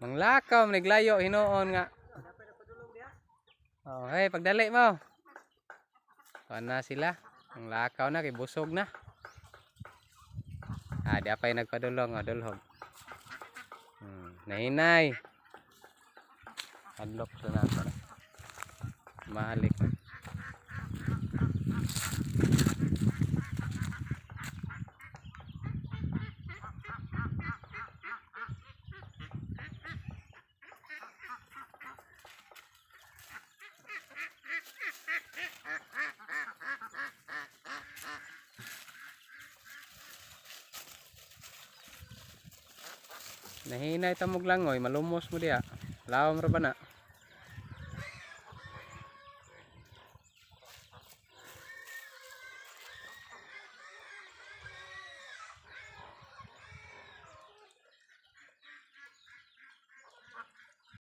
Manglakaw, naglayo, hinoon nga. Oh, hey, pagdali mo. Kuha na sila. Ang lakaw na, kay busog na. Ah, di apay nagpadulong, oh, dulhog. Hmm, nahinay. Unlock sa na ako. Mahalik na. Nahinay tamog langoy, malumos mo diya. Lawom ra?